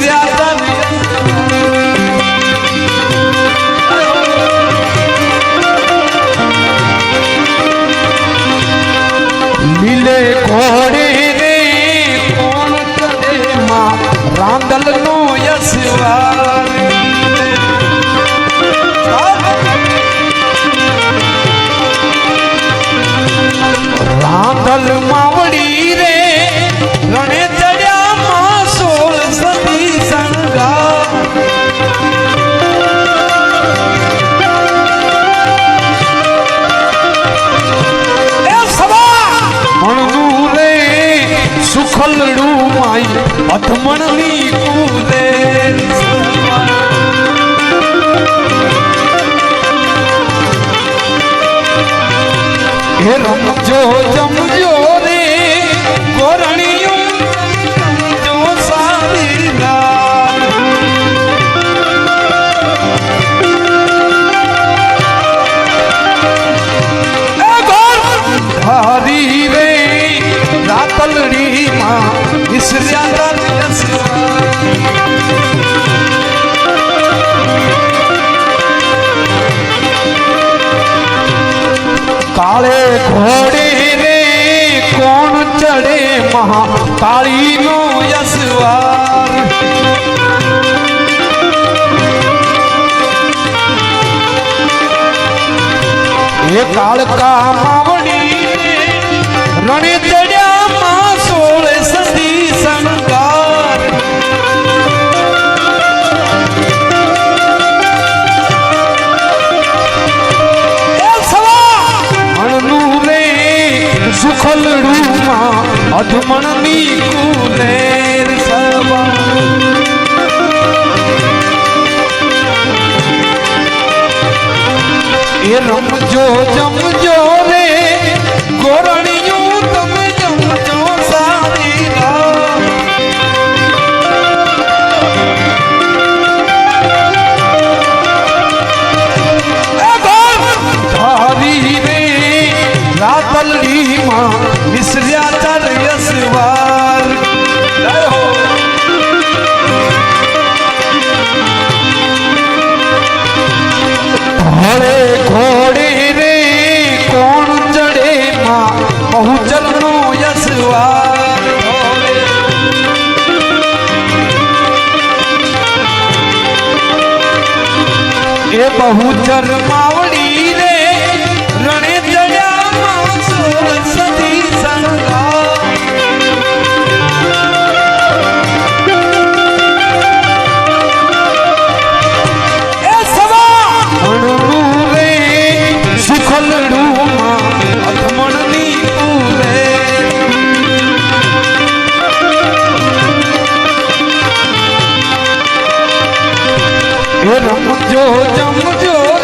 Gracias. ખલડું my અથમણની કૂદે. હે રમજો જમજો રે ગોરણી મહા કાળીનો યસવાર એ કાળકા માવડી રણિત રમણની કુલેર સવા. એ રમણ બહુ ચરમાવ રમજો જમજો.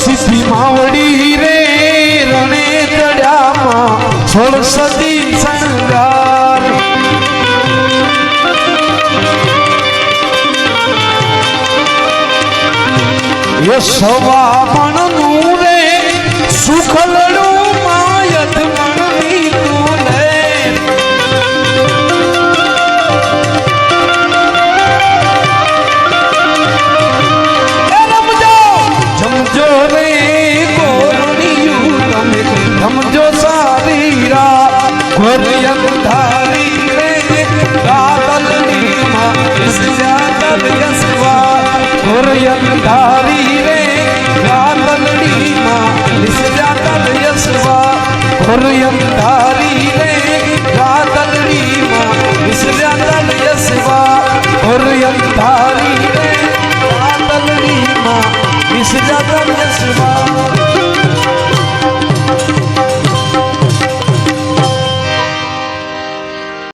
શીશી માવડી રે રણે તળ્યામાં સરસ્વતી સંગાર એ સવા પણ નું રે સુખ લડ હરયમ ધારી રે રાતલડીમાં વિસર્યા તલ યસવા હરયમ ધારી